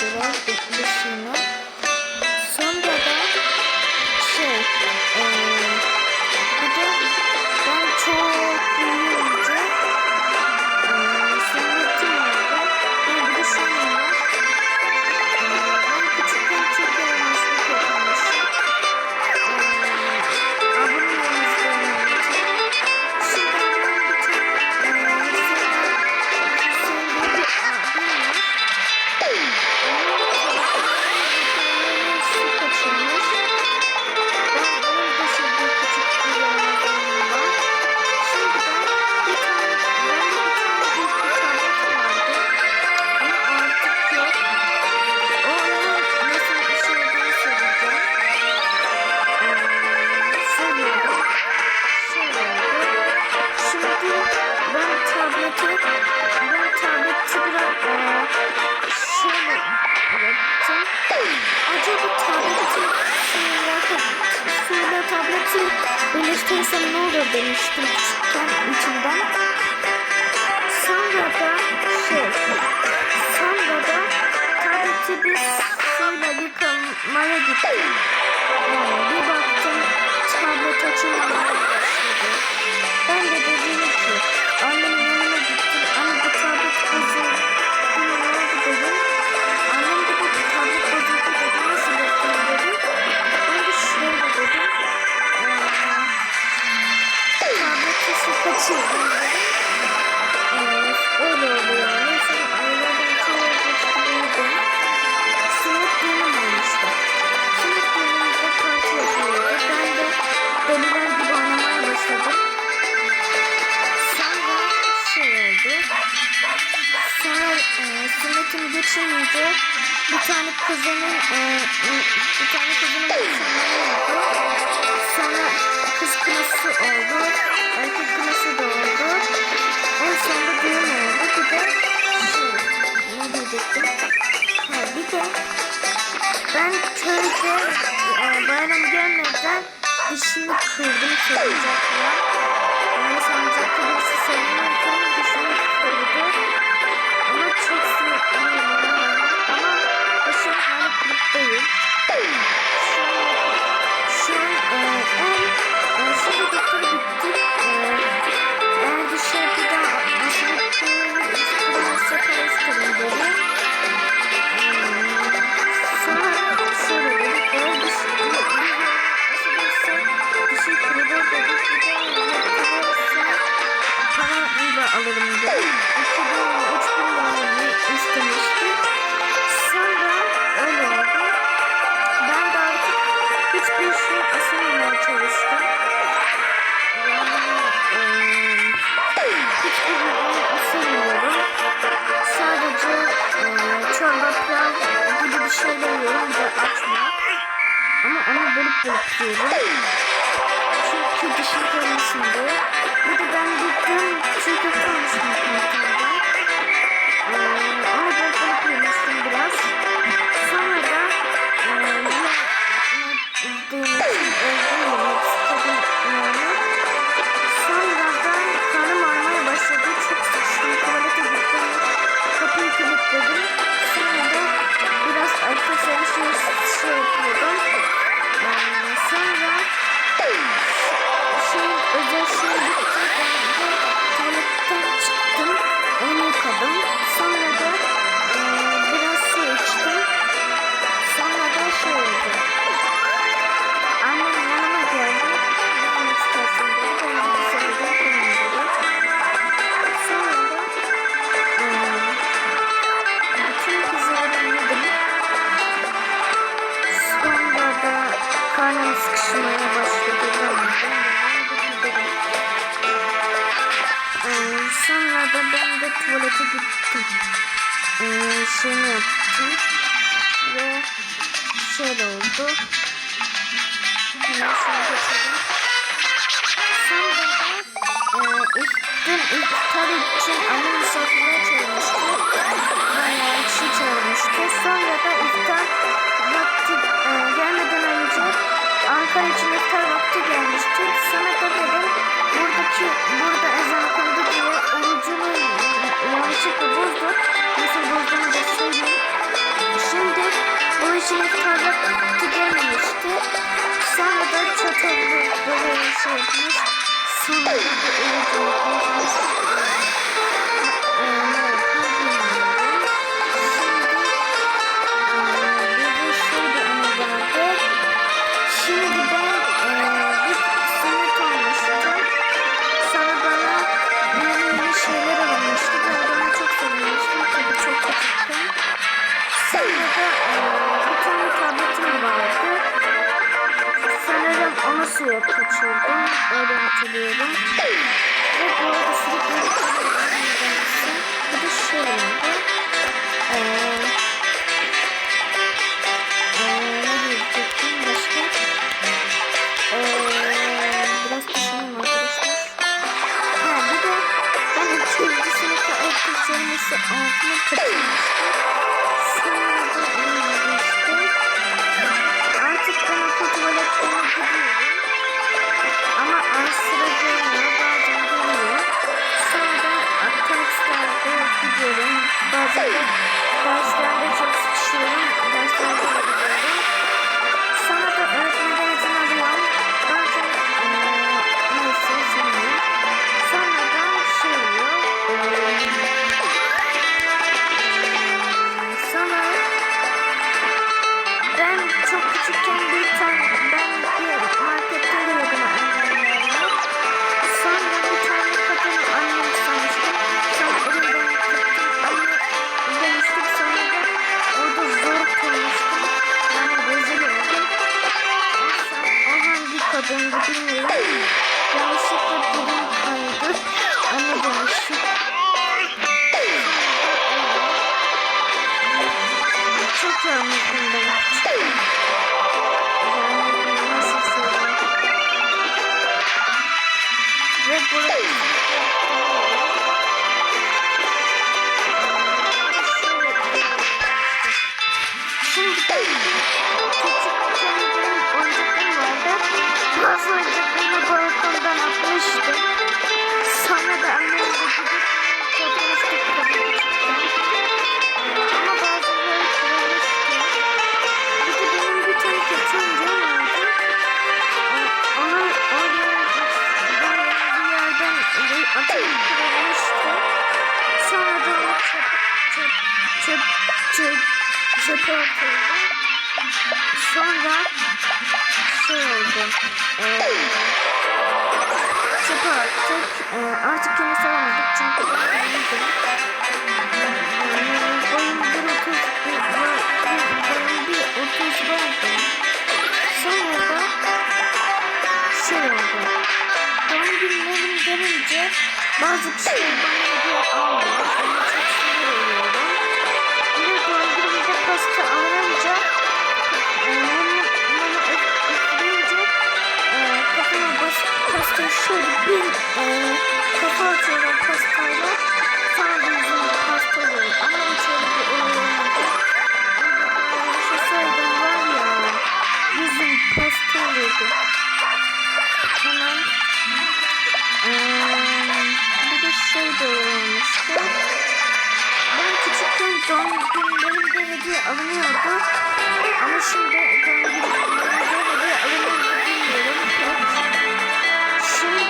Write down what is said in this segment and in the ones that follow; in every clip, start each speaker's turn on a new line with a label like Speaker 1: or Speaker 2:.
Speaker 1: qu tableti birleştirirsem ne olur demiştim küçükken içimden. Sonra da şey, sonra da tableti bir suyla yıkamaya gittim. Yani bir baktım tablet açılmamaya kaçırdım dedim. Eee öyle oldu yani. Sonra aylardan çoğu geçti büyüdüm. Sınıf düğünüm olmuştu. Sınıf düğünümüzde parti yapıyordu. Ben de deliler gibi oynamaya başladım. Sonra şey oldu. Sonra e, sünnetimi geçirince bir tane kuzenin e, bir tane kuzenin nişanları oldu. Sonra kız kınası oldu. Erkek kınası da oldu. En sonunda düğün oldu. Bir de şey ne diyecektim? Ha, bir de ben köyde e, bayram gelmeden dişimi kırdım salıncakla. Yani salıncakta birisi sallanırken dişimi kırdı. Ama çok sinirliyim. Ama başım hala kırık değil. Şu an, şu an e, en Ben şimdi doktora gittim. Ee, ben dışarıda çalıştım. Hiçbir şey asılmıyorum. Sadece eee çorba, pilav gibi bir şeyler yiyorum. De açma. Ama onu bölüp bölüp yiyorum. Çünkü dişim kırılmasın Kilitledim. Sonra da biraz arkadaşlarım şey, şey yapıyordum. Ee, sonra şey özel şey bitti. Ben de tuvaletten çıktım. Onu yıkadım. Sonra sonra da ben de tuvalete gittim. Ee, şeyini yaptım. Ve şöyle oldu. Hemen şunu geçelim. Sonra da e, dün iftar için annem misafirler çağırmıştı. Bayağı kişi çağırmıştı. Sonra da iftar iftar vakti gelmemişti. Sonra da çatalı böyle bir şey yapmış. Sonra da bir. Sonra da vardı. Sanırım onu suya kaçırdım. Öyle hatırlıyorum. Ve bu arada sürekli de şöyle oldu. Eee eee ne diyecektim? Eee, biraz düşüneyim arkadaşlar. Ha bir de ben ikinci sınıfta sermesi altına katılmıştım. Sonra da Başka tuvaletlere gidiyorum. Ama ara sıra görmüyor. Bazen görmüyor. Sonra terslerde gidiyorum. Bazen de derslerde çok sıkışıyorum. Derslerde gidiyorum. Çok küçükken bir tane ben bir markette çöpe atıldı. Sonra şey. Eee çöpe attık. Eee artık yenisini alamadık çünkü ben. Yani boyum bir otuz boyum bir. Sonra da şey oldu. Doğum günlerim gelince bazı kişiler bana hediye almıyor. Şey olmuştu. Ben küçükken doğum günlerimde hediye alınıyordu. Ama şimdi doğum günlerimde hediye alınıyor mu bilmiyorum. Şimdi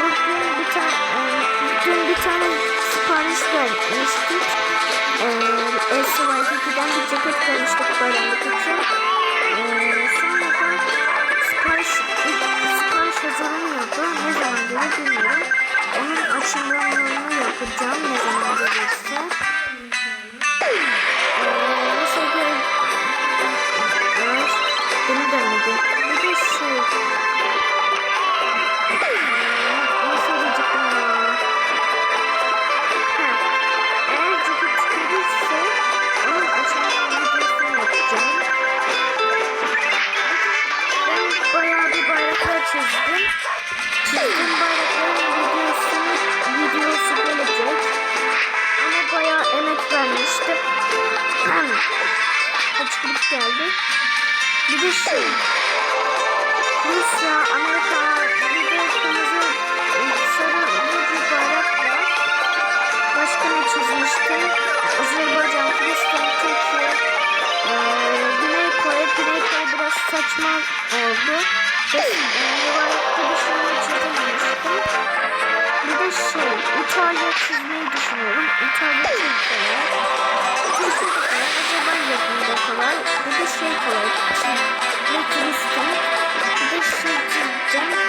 Speaker 1: bugün bir tane bugün bir tane sipariş vermiştik. Eee SYD'den bir ceket koymuştuk bayramlık için. Sonra da sipariş, sipariş hazırlanıyordu. Ne zaman gelir bilmiyorum. Açılımını yapacağım ne zaman gelirse. Bir beni demedi. Bir de şey açıklık geldi. Bir de şey. Rusya, Amerika, bir de kırmızı e, sarı bir bayrak var. Başka ne çizmiştim? Azerbaycan, Hindistan, Türkiye, eee, Güney Kore, Güney Kore biraz saçma oldu. Ve yuvarlakta bir şeyler çizememiştim. De şey, İtalya çizmeyi düşünüyorum. İtalya çok kolay. Türkiye de kolay, Azerbaycan da kolay. Bir de şey Çin ve Hindistan. Bir de şey çizeceğim.